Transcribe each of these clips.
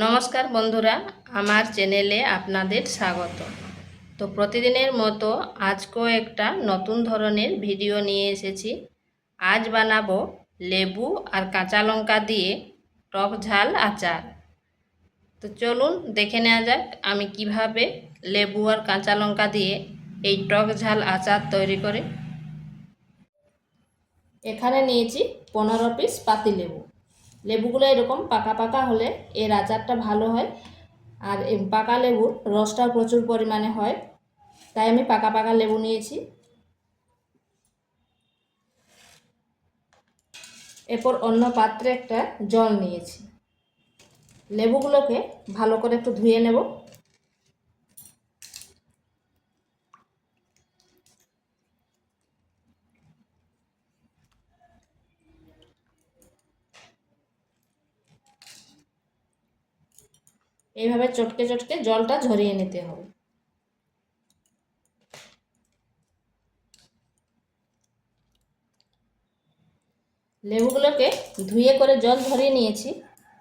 নমস্কার বন্ধুরা, আমার চ্যানেলে আপনাদের স্বাগত। তো প্রতিদিনের মতো আজকেও একটা নতুন ধরনের ভিডিও নিয়ে এসেছি। আজ বানাবো লেবু আর কাঁচা লঙ্কা দিয়ে টক ঝাল আচার। তো চলুন দেখে নেওয়া যাক আমি কীভাবে লেবু আর কাঁচা লঙ্কা দিয়ে এই টক ঝাল আচার তৈরি করে। এখানে নিয়েছি পনেরো পিস পাতিলেবু। লেবুগুলো এরকম পাকা পাকা হলে এর আচারটা ভালো হয়। আর পাকা লেবুর রসটাও প্রচুর পরিমাণে হয়। তাই আমি পাকা পাকা লেবু নিয়েছি। এরপর অন্য পাত্রে একটা জল নিয়েছি। লেবুগুলোকে ভালো করে একটু ধুয়ে নেব। এইভাবে চটকে চটকে জলটা ঝরিয়ে নিতে হবে। লেবুগুলোকে ধুয়ে করে জল ধরিয়ে নিয়েছি।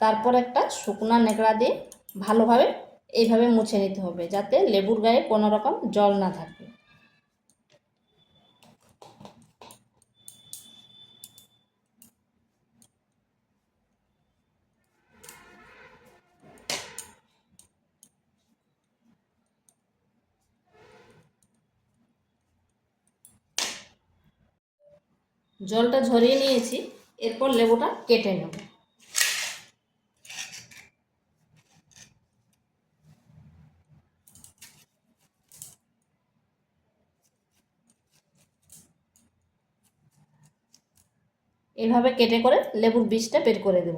তারপর একটা শুকনা নেকড়া দিয়ে ভালোভাবে এইভাবে মুছে নিতে হবে যাতে লেবুর গায়ে কোনো রকম জল না থাকে। জলটা ঝরিয়ে নিয়েছি, এরপর লেবুটা কেটে নেব। এভাবে কেটে করে লেবুর বীজটা বের করে দেব।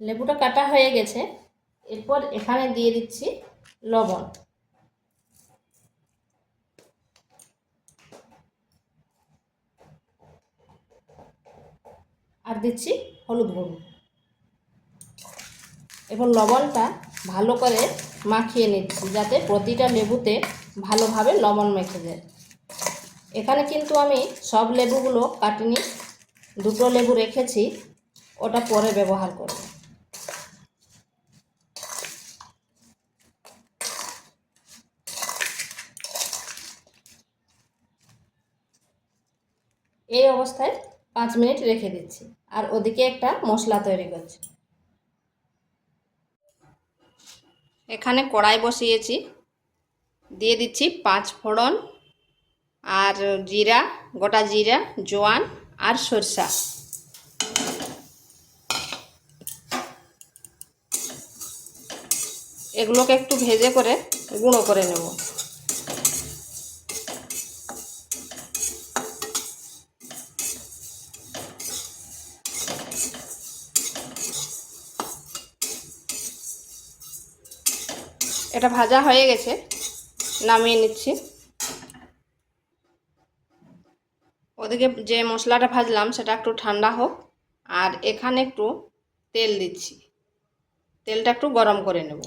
লেবুটা কাটা হয়ে গেছে। এরপর এখানে দিয়ে দিচ্ছি লবণ। আর দিচ্ছি হলুদ গুঁড়ো। এবার লবণটা ভালো করে মাখিয়ে নিচ্ছি, যাতে প্রতিটা লেবুতে ভালোভাবে লবণ মেখে যায়। এখানে কিন্তু আমি সব লেবুগুলো কাটিনি, দুটো লেবু রেখেছি, ওটা পরে ব্যবহার করব। এই অবস্থায় পাঁচ মিনিট রেখে দিচ্ছি। আর ওদিকে একটা মশলা তৈরি করছি। এখানে কড়াই বসিয়েছি। দিয়ে দিচ্ছি পাঁচ ফোড়ন আর জিরা, গোটা জিরা, জোয়ান আর সরষা। এগুলোকে একটু ভেজে করে গুঁড়ো করে নেব। এটা ভাজা হয়ে গেছে। নামিয়ে নিচ্ছি। ওদিকে যে মশলাটা ভাজলাম, সেটা একটু ঠান্ডা হোক। আর এখানে একটু তেল দিচ্ছি। তেলটা একটু গরম করে নেব।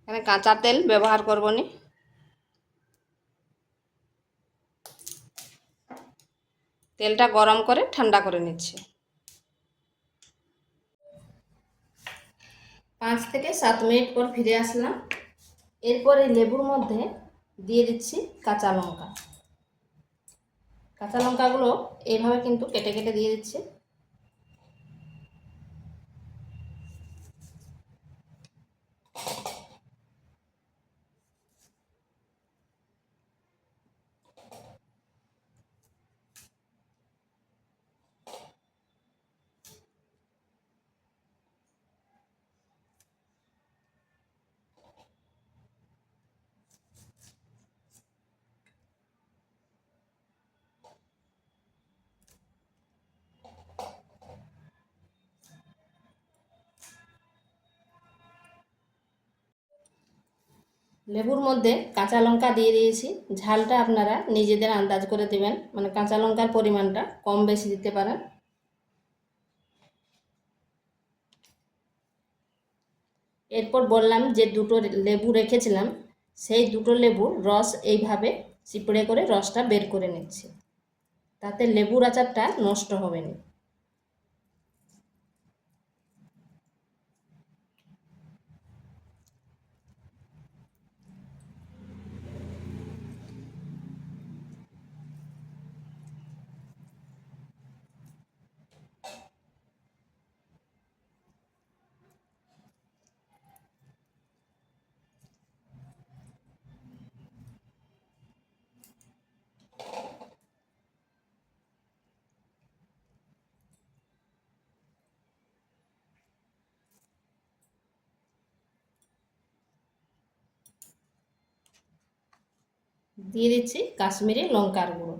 এখানে কাঁচা তেল ব্যবহার করব নি। তেলটা গরম করে ঠান্ডা করে নিচ্ছি। পাঁচ থেকে সাত মিনিট পর ফিরে আসলাম। এরপর লেবুর মধ্যে দিয়ে দিচ্ছি কাঁচা লঙ্কা। কাঁচা লঙ্কাগুলো এইভাবে কিন্তু কেটে কেটে দিয়ে দিচ্ছি। লেবুর মধ্যে কাঁচা লঙ্কা দিয়ে দিয়েছি। ঝালটা আপনারা নিজেদের আন্দাজ করে দেবেন। মানে কাঁচা লঙ্কার পরিমাণটা কম বেশি দিতে পারেন। এরপর বললাম যে দুটো লেবু রেখেছিলাম, সেই দুটো লেবুর রস এইভাবে চিপড়ে করে রসটা বের করে নিচ্ছি। তাতে লেবুর আচারটা নষ্ট হবে না। দিয়ে দিচ্ছি কাশ্মীরি লঙ্কার গুঁড়ো।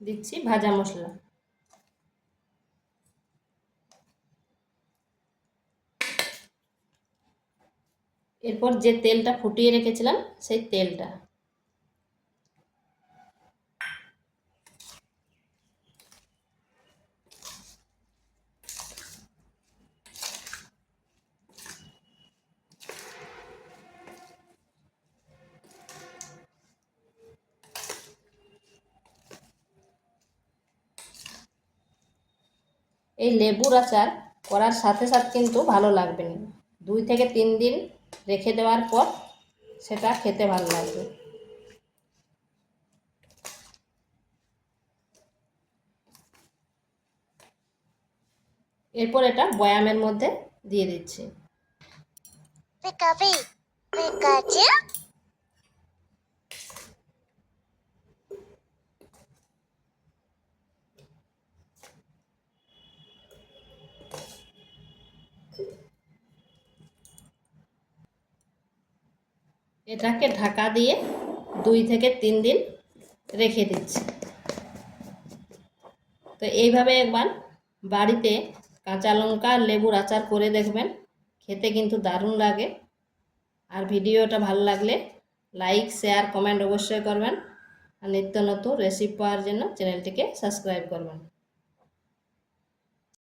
দিচ্ছি ভাজা মশলা। এরপর যে তেলটা ফুটিয়ে রেখেছিলাম, সেই তেলটা। এই লেবুর আচার করার সাথে সাথে কিন্তু ভালো লাগবে না। দুই থেকে তিন দিন রেখে দেওয়ার পর সেটা খেতে ভালো লাগবে। এরপর এটা বয়ামের মধ্যে দিয়ে দিচ্ছি। এটাকে ঢাকা দিয়ে দুই থেকে তিন দিন রেখে দিচ্ছি। তো এইভাবে একবার বাড়িতে কাঁচা লঙ্কা লেবুর আচার করে দেখবেন, খেতে কিন্তু দারুণ লাগে। আর ভিডিওটা ভালো লাগলে লাইক, শেয়ার, কমেন্ট অবশ্যই করবেন। আর নিত্য নতুন রেসিপি পাওয়ার জন্য চ্যানেলটিকে সাবস্ক্রাইব করবেন।